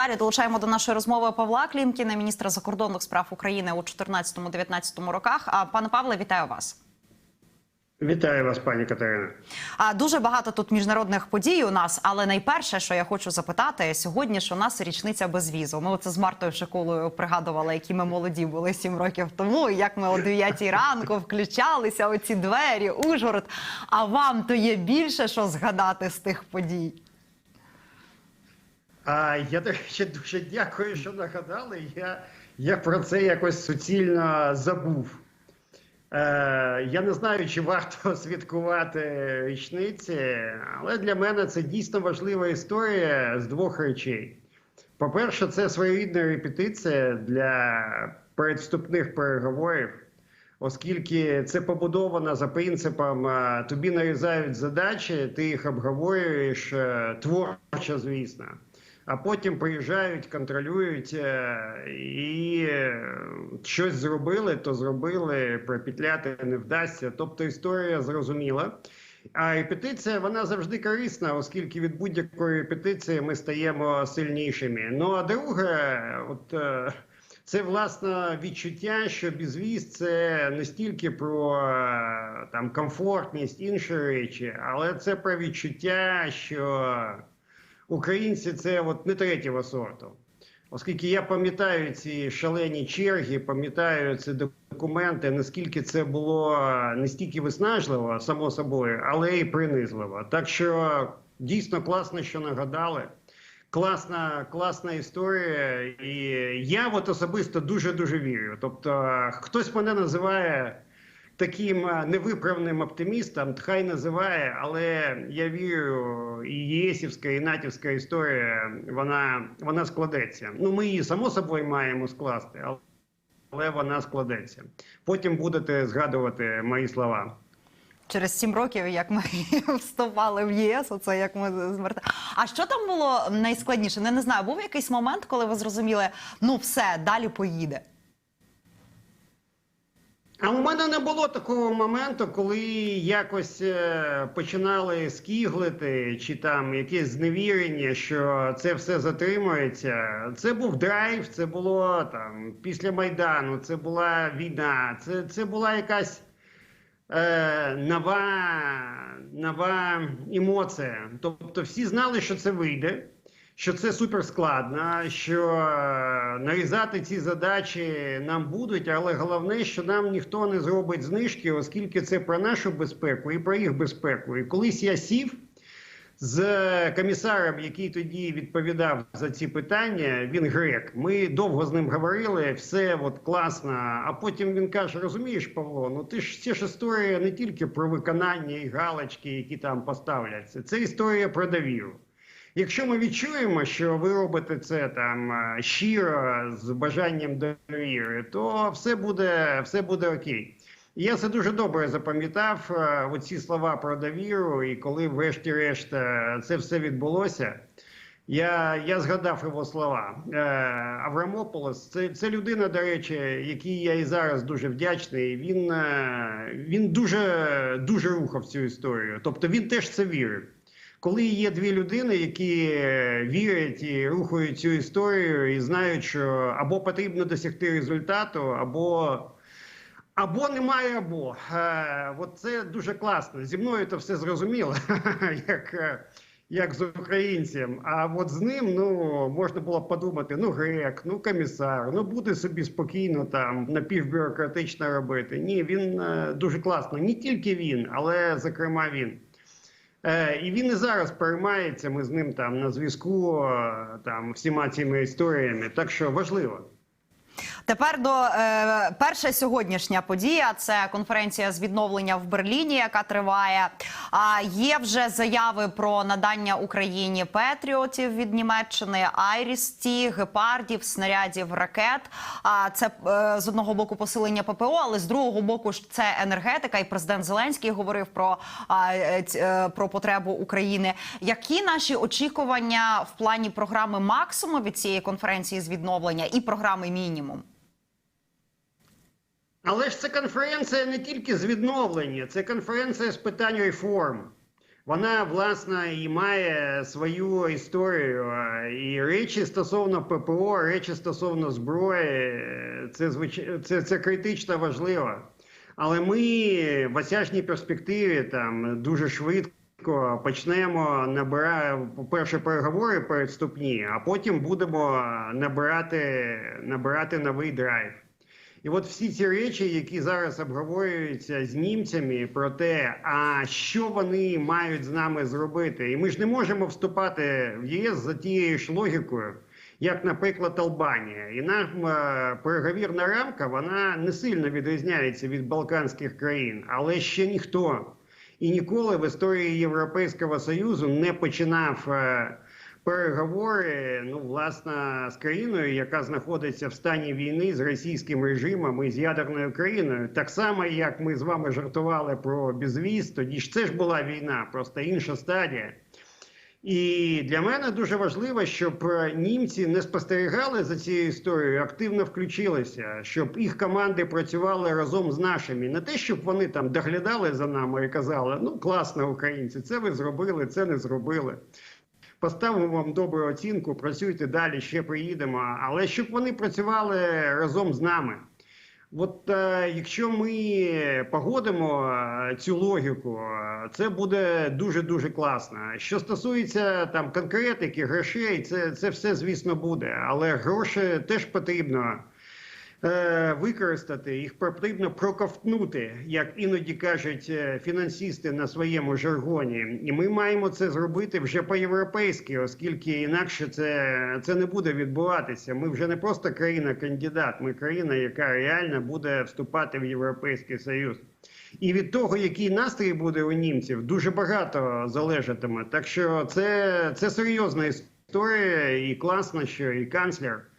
Далі долучаємо до нашої розмови Павла Клімкіна, міністра закордонних справ України у 2014-2019 роках. А пане Павле, вітаю вас. Вітаю вас, пані Катерина. А дуже багато тут міжнародних подій у нас. Але найперше, що я хочу запитати, сьогодні ж у нас річниця безвізу. Ми оце з Мартою Шикулою пригадували, які ми молоді були сім років тому. Як ми о 9 ранку включалися оці двері, Ужгород. А вам то є більше що згадати з тих подій? А я до речі, дуже дякую, що нагадали. Я, я про це якось суцільно забув. Е, я не знаю, чи варто святкувати річниці, але для мене це дійсно важлива історія з двох речей. По-перше, це своєрідна репетиція для передступних переговорів, оскільки це побудовано за принципом е, тобі нарізають задачі, ти їх обговорюєш е, творчо, звісно. А потім приїжджають, контролюють е, і е, щось зробили, то зробили, пропетляти не вдасться. Тобто історія зрозуміла. А репетиція вона завжди корисна, оскільки від будь-якої репетиції ми стаємо сильнішими. Ну а друге, от е, це власне відчуття, що безвіз це не стільки про там комфортність інші речі, але це про відчуття, що українці це от не третього сорту. Оскільки я пам'ятаю ці шалені черги, пам'ятаю ці документи, наскільки це було не стільки виснажливо, само собою, але й принизливо. Так що дійсно класно, що нагадали. Класна, класна історія, і я от особисто дуже дуже вірю. Тобто, хтось мене називає таким е, невиправним оптимістом, хай називає, але я вірю, і єсівська, і натівська історія вона, вона складеться. Ну, ми її само собою маємо скласти, але- але вона складеться. Потім будете згадувати мої слова. Через сім років, як ми вступали в ЄС, оце як ми зверта. А що там було найскладніше? Не, не знаю, був якийсь момент, коли ви зрозуміли, ну все, далі поїде. А у мене не було такого моменту, коли якось е, починали скіглити, чи там якесь зневірення, що це все затримується. Це був драйв, це було там після Майдану, це була війна, це, це була якась е, нова, нова емоція. Тобто всі знали, що це вийде. Що це супер складно, що е, нарізати ці задачі нам будуть, але головне, що нам ніхто не зробить знижки, оскільки це про нашу безпеку і про їх безпеку. І колись я сів з комісаром, який тоді відповідав за ці питання, він грек. Ми довго з ним говорили, все от класно. А потім він каже: розумієш, Павло, ну ти ж це ж історія не тільки про виконання і галочки, які там поставляться. Це історія про довіру. Якщо ми відчуємо, що ви робите це там е, щиро з бажанням довіри, то все буде, все буде окей. Я це дуже добре запам'ятав. е, Оці слова про довіру, і коли, врешті-решт, е, це все відбулося. Я, я згадав його слова. Е, Аврамополос це, це людина, до речі, якій я і зараз дуже вдячний. Він, він дуже, дуже рухав цю історію. Тобто він теж це вірив. Коли є дві людини, які вірять і рухають цю історію, і знають, що або потрібно досягти результату, або або немає, або е, от це дуже класно. Зі мною це все зрозуміло, як, як з українцем. А от з ним ну можна було подумати: ну грек, ну комісар, ну буде собі спокійно там напівбюрократично робити. Ні, він е, дуже класно. Не тільки він, але зокрема він. Е, і він і зараз переймається. Ми з ним там на зв'язку е, там всіма цими історіями. Так що важливо. Тепер до е, перша сьогоднішня подія це конференція з відновлення в Берліні, яка триває. А є вже заяви про надання Україні петріотів від Німеччини, Айрісті, гепардів, снарядів, ракет. А це е, з одного боку посилення ППО, але з другого боку ж це енергетика. І президент Зеленський говорив про, е, е, про потребу України. Які наші очікування в плані програми максимум від цієї конференції з відновлення і програми мінімум? Але ж це конференція не тільки з відновлення, це конференція з питань реформ. Вона власне і має свою історію. І речі стосовно ППО, речі стосовно зброї, це звич... це, це критично важливо. Але ми в осяжній перспективі там дуже швидко почнемо набирати, по-перше, переговори передступні, а потім будемо набирати, набирати новий драйв. І от всі ці речі, які зараз обговорюються з німцями про те, а що вони мають з нами зробити, і ми ж не можемо вступати в ЄС за тією ж логікою, як, наприклад, Албанія. І нам е, переговірна рамка вона не сильно відрізняється від балканських країн, але ще ніхто і ніколи в історії Європейського Союзу не починав. Переговори, ну власне, з країною, яка знаходиться в стані війни з російським режимом і з ядерною країною, так само як ми з вами жартували про безвіз, тоді ж це ж була війна, просто інша стадія. І для мене дуже важливо, щоб е, німці не спостерігали за цією історією, активно включилися, щоб їх команди працювали разом з нашими. Не те, щоб вони там доглядали за нами і казали, ну класно, українці, це ви зробили, це не зробили. Поставимо вам добру оцінку, працюйте далі, ще приїдемо. Але щоб вони працювали разом з нами. От е, якщо ми погодимо е, цю логіку, е, це буде дуже дуже класно. Що стосується там конкретики, грошей, це, це все звісно буде. Але гроші теж потрібно використати, їх потрібно проковтнути, як іноді кажуть е, фінансисти на своєму жаргоні. І ми маємо це зробити вже по-європейськи, оскільки інакше це, це не буде відбуватися. Ми вже не просто країна-кандидат, ми країна, яка реально буде вступати в Європейський Союз. І від того, який настрій буде у німців, дуже багато залежатиме. Так що це, це серйозна історія, і класно, що і канцлер.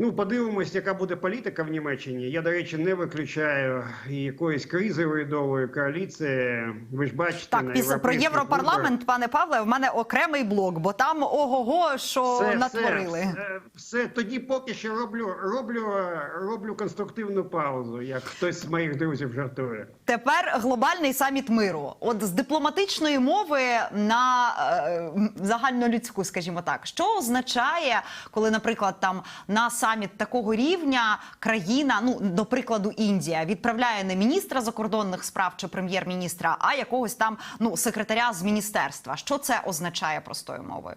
Ну, подивимось, яка буде політика в Німеччині. Я, до речі, не виключаю якоїсь кризи урядової коаліції. Ви ж бачите, Так, на після про європарламент, пане Павле, в мене окремий блок, бо там ого-го, що Все, натворили. Все, все, все, тоді поки що роблю, роблю, роблю конструктивну паузу, як хтось з моїх друзів жартує. Тепер глобальний саміт миру. От з дипломатичної мови на е, загальнолюдську, скажімо так, що означає, коли, наприклад, там на саміт такого рівня країна, ну до прикладу, Індія відправляє не міністра закордонних справ чи прем'єр-міністра, а якогось там ну секретаря з міністерства. Що це означає простою мовою?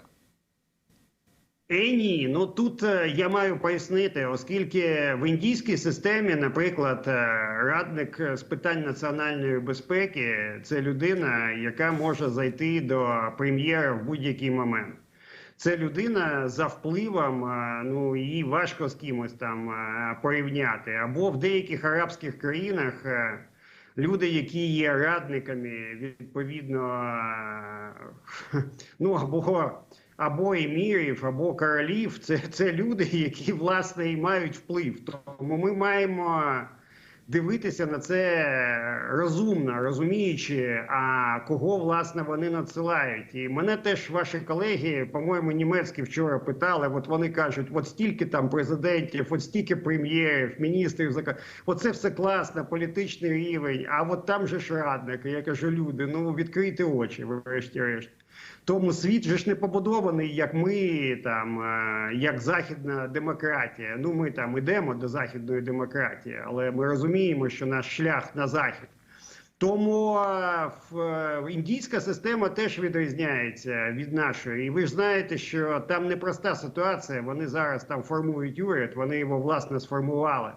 Е, ні, ну тут е, я маю пояснити, оскільки в індійській системі, наприклад, е, радник е, з питань національної безпеки це людина, яка може зайти до прем'єра в будь-який момент. Це людина за впливом, е, ну її важко з кимось там е, порівняти. Або в деяких арабських країнах е, люди, які є радниками, відповідно, ну або або емірів, або королів це, це люди, які власне і мають вплив. Тому ми маємо дивитися на це розумно, розуміючи, а кого власне вони надсилають. І мене теж ваші колеги, по-моєму, німецькі вчора питали. От вони кажуть, от стільки там президентів, от стільки прем'єрів, міністрів Оце все класно, політичний рівень. А от там же ж радники. Я кажу, люди, ну відкрийте очі, врешті-решт. Тому світ же ж не побудований, як ми там, е, як західна демократія. Ну ми там ідемо до західної демократії, але ми розуміємо, що наш шлях на захід. Тому е, в, е, індійська система теж відрізняється від нашої. І ви ж знаєте, що там непроста ситуація. Вони зараз там формують уряд, вони його власне сформували.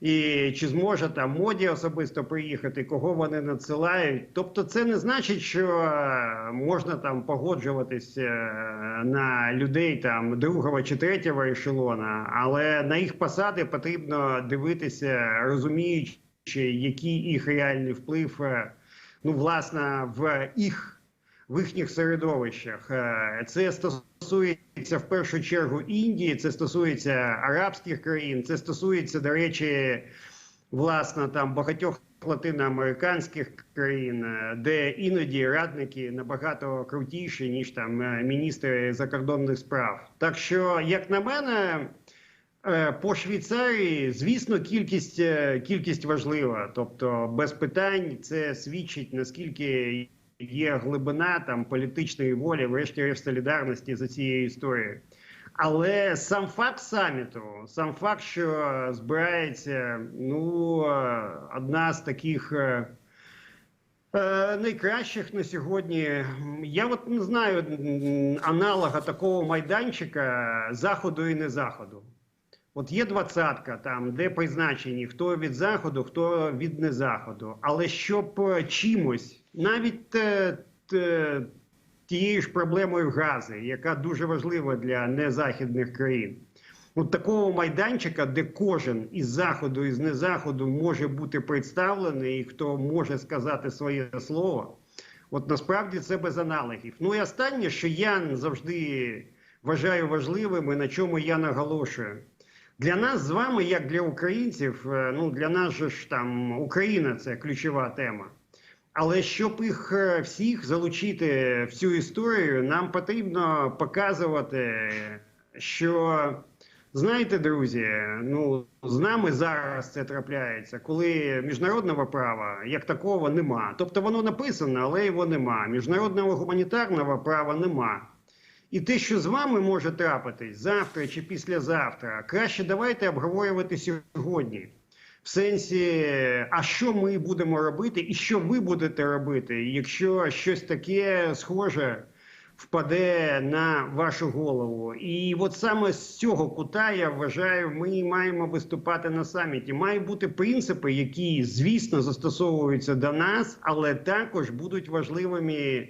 І чи зможе там моді особисто приїхати, кого вони надсилають? Тобто, це не значить, що е, можна там погоджуватись е, на людей там другого чи третього ешелона, але на їх посади потрібно дивитися, розуміючи, який їх реальний вплив, е, ну власне, в їх в їхніх середовищах. Це стосується в першу чергу Індії, це стосується арабських країн, це стосується, до речі, власне там багатьох латиноамериканських країн, е, де іноді радники набагато крутіші ніж там е, міністри закордонних справ. Так що, як на мене. Е, По Швейцарії, звісно, кількість, кількість важлива. Тобто, без питань це свідчить наскільки є глибина там політичної волі, врешті-решт солідарності за цією історією. Але сам факт саміту, сам факт, що збирається ну одна з таких. е, Е, Найкращих на сьогодні. Я от не знаю аналога такого майданчика заходу і не заходу. От є двадцятка там, де призначені хто від заходу, хто від незаходу. Але щоб е, чимось, навіть е, т- тією ж проблемою гази, яка дуже важлива для незахідних країн. От такого майданчика, де кожен із заходу і з незаходу може бути представлений, і хто може сказати своє слово. От насправді це без аналогів. Ну і останнє, що я завжди вважаю важливим, і на чому я наголошую. Для нас з вами, як для українців, е, ну для нас же ж там Україна це ключова тема. Але щоб їх е, всіх залучити в цю історію, нам потрібно показувати, що знаєте, друзі, ну з нами зараз це трапляється, коли міжнародного права як такого нема. Тобто воно написано, але його нема. Міжнародного гуманітарного права нема. І те, що з вами може трапитись завтра чи післязавтра, краще давайте обговорювати сьогодні. В сенсі, а що ми будемо робити, і що ви будете робити, якщо щось таке схоже впаде на вашу голову. І от саме з цього кута я вважаю, ми маємо виступати на саміті. Мають бути принципи, які, звісно, застосовуються до нас, але також будуть важливими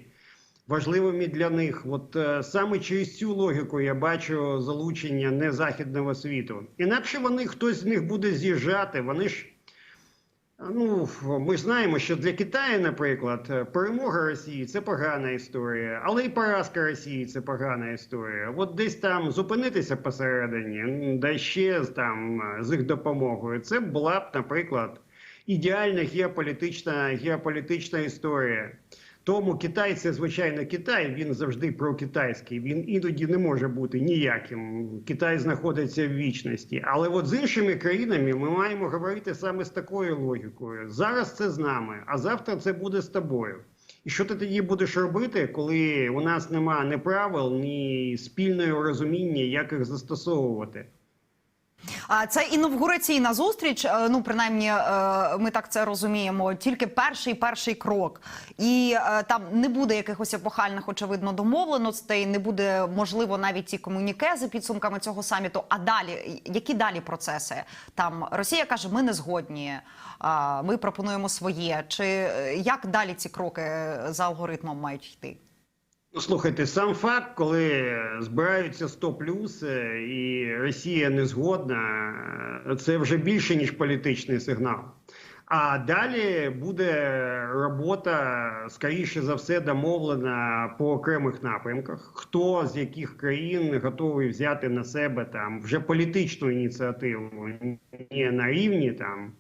важливими для них. От е, саме через цю логіку я бачу залучення незахідного світу. Інакше вони хтось з них буде з'їжджати. Вони ж. Ну, ми знаємо, що для Китаю, наприклад, перемога Росії це погана історія, але і поразка Росії це погана історія. От десь там зупинитися посередині, да ще там з їх допомогою. Це була б, наприклад, ідеальна геополітична, геополітична історія. Тому Китай це звичайно Китай. Він завжди прокитайський. Він іноді не може бути ніяким. Китай знаходиться в вічності. Але от з іншими країнами ми маємо говорити саме з такою логікою. Зараз це з нами, а завтра це буде з тобою. І що ти тоді будеш робити, коли у нас нема ні правил, ні спільного розуміння, як їх застосовувати? А це інавгураційна зустріч. е, Ну принаймні, е, ми так це розуміємо. Тільки перший перший крок, і е, там не буде якихось епохальних, очевидно, домовленостей. Не буде можливо навіть ті комуніке за підсумками цього саміту. А далі які далі процеси? Там Росія каже, ми не згодні. Ми пропонуємо своє. Чи як далі ці кроки за алгоритмом мають йти? Слухайте, сам факт, коли збираються 100 плюс е, і Росія не згодна, е, це вже більше ніж політичний сигнал. А далі буде робота, скоріше за все, домовлена по окремих напрямках. Хто з яких країн готовий взяти на себе там вже політичну ініціативу, не на рівні там е,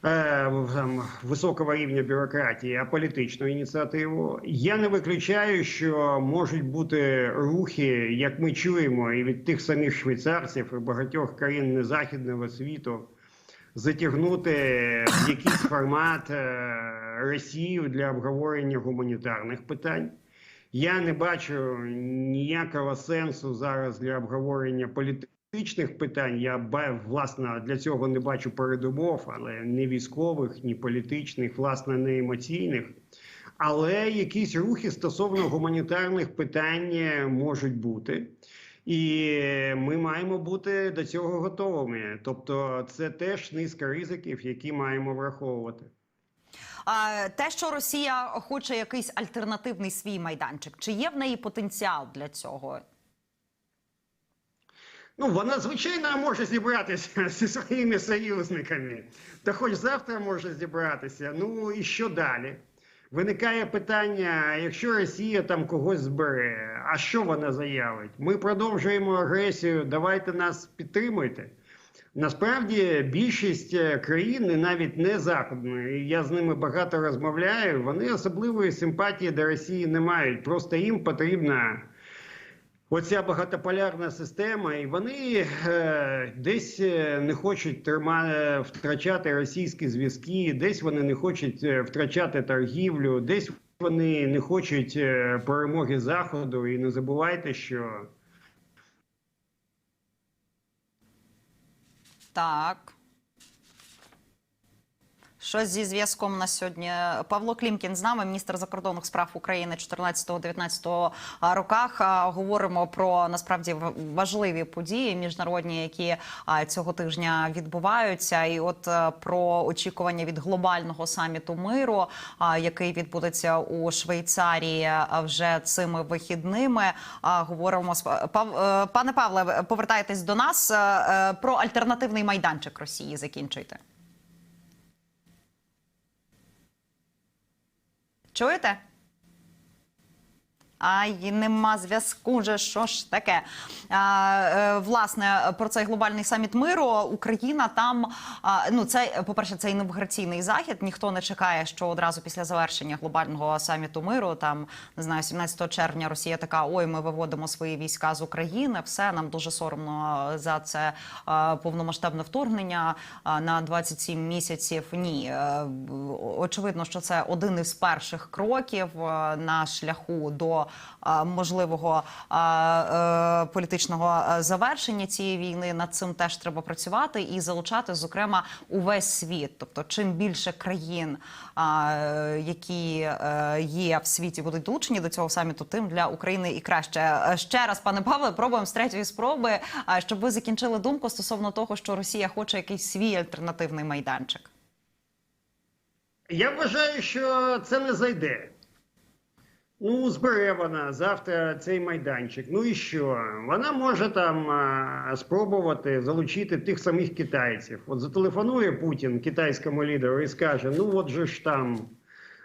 там, високого рівня бюрократії, а політичну ініціативу. Я не виключаю, що можуть бути рухи, як ми чуємо, і від тих самих швейцарців і багатьох країн незахідного світу. Затягнути в якийсь формат е, Росію для обговорення гуманітарних питань. Я не бачу ніякого сенсу зараз для обговорення політичних питань. Я власне для цього не бачу передумов, але не військових, ні політичних, власне, не емоційних. Але якісь рухи стосовно гуманітарних питань можуть бути. І ми маємо бути до цього готовими. Тобто, це теж низка ризиків, які маємо враховувати. А те, що Росія хоче якийсь альтернативний свій майданчик, чи є в неї потенціал для цього? Ну, вона звичайно може зібратися зі своїми союзниками. Та хоч завтра може зібратися. Ну і що далі? Виникає питання: якщо Росія там когось збере, а що вона заявить? Ми продовжуємо агресію, давайте нас підтримуйте. Насправді більшість е, країн, навіть не західної, я з ними багато розмовляю. Вони особливої симпатії до Росії не мають. Просто їм потрібна оця багатополярна система, і вони е, десь е, не хочуть трима, е, втрачати російські зв'язки, десь вони не хочуть втрачати торгівлю, десь вони не хочуть перемоги заходу, і не забувайте, що Так. Щось зі зв'язком на сьогодні. Павло Клімкін з нами, міністр закордонних справ України 14-19 роках. Говоримо про насправді важливі події міжнародні, які цього тижня відбуваються. І от е, про очікування від глобального саміту миру, який відбудеться у Швейцарії вже цими вихідними. Говоримо з е, пане Павле, ви повертаєтесь до нас Е, е, про альтернативний майданчик Росії. Закінчуйте. Чуєте? Ай, нема зв'язку. Вже що ж таке? А, е, власне, про цей глобальний саміт миру Україна там. А, ну, це, по-перше, це інавгураційний захід. Ніхто не чекає, що одразу після завершення глобального саміту миру, там не знаю, 17 червня Росія така: ой, ми виводимо свої війська з України. Все нам дуже соромно за це е, повномасштабне вторгнення е, на 27 місяців. Ні, Е, очевидно, що це один із перших кроків е, на шляху до можливого е, політичного е, завершення цієї війни. Над цим теж треба працювати і залучати, зокрема, увесь світ. Тобто, чим більше країн, які е, є в світі, будуть долучені до цього саміту, тим для України і краще. Ще раз, пане Павле, пробуємо з третьої спроби, щоб ви закінчили думку стосовно того, що Росія хоче якийсь свій альтернативний майданчик. я вважаю, що це не зайде. Ну, збере вона завтра цей майданчик. Ну і що? Вона може там а, спробувати залучити тих самих китайців. От зателефонує Путін китайському лідеру і скаже: ну от же ж там.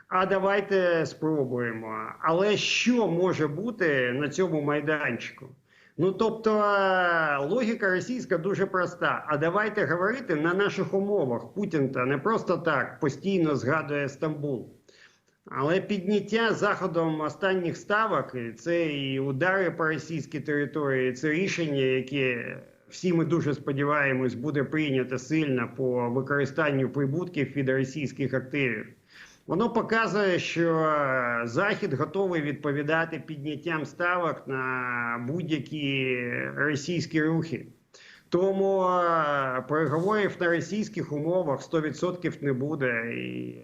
А давайте спробуємо. Але що може бути на цьому майданчику? Ну тобто логіка російська дуже проста. А давайте говорити на наших умовах. Путін та не просто так постійно згадує Стамбул. Але підняття заходом останніх ставок це і удари по російській території, це рішення, яке всі ми дуже сподіваємось буде прийнято сильно по використанню прибутків від російських активів. Воно показує, що Захід готовий відповідати підняттям ставок на будь-які російські рухи. Тому е, переговорів на російських умовах 100% не буде. І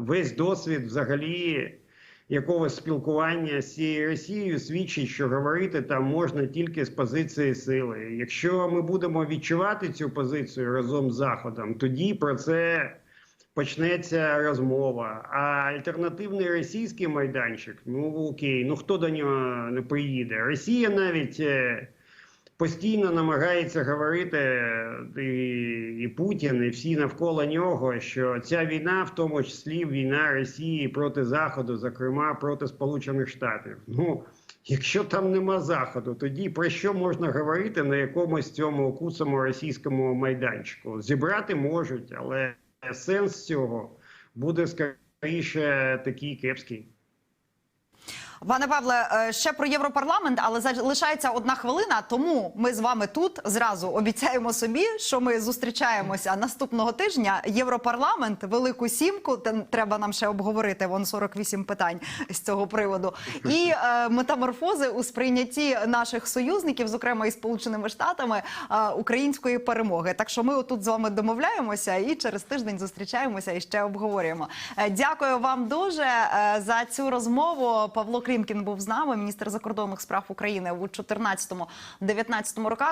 весь досвід взагалі якогось спілкування з цією Росією свідчить, що говорити там можна тільки з позиції сили. Якщо ми будемо відчувати цю позицію разом з Заходом, тоді про це почнеться розмова. А альтернативний російський майданчик, ну окей, ну хто до нього не приїде? Росія навіть. Постійно намагається говорити е, і, і Путін, і всі навколо нього, що ця війна, в тому числі війна Росії проти Заходу, зокрема проти Сполучених Штатів. Ну, якщо там нема заходу, тоді про що можна говорити на якомусь цьому куцому російському майданчику? Зібрати можуть, але сенс цього буде скоріше такий кепський. Пане Павле, е, ще про Європарламент, але залишається одна хвилина. Тому ми з вами тут зразу обіцяємо собі, що ми зустрічаємося наступного тижня. Європарламент, велику сімку. там треба нам ще обговорити. Вон 48 питань з цього приводу. І е, метаморфози у сприйнятті наших союзників, зокрема і Сполученими Штатами, е, української перемоги. Так що ми отут з вами домовляємося і через тиждень зустрічаємося і ще обговорюємо. Е, Дякую вам дуже е, за цю розмову. Павло Клімкін був з нами, міністр закордонних справ України у 2014-2019 роках.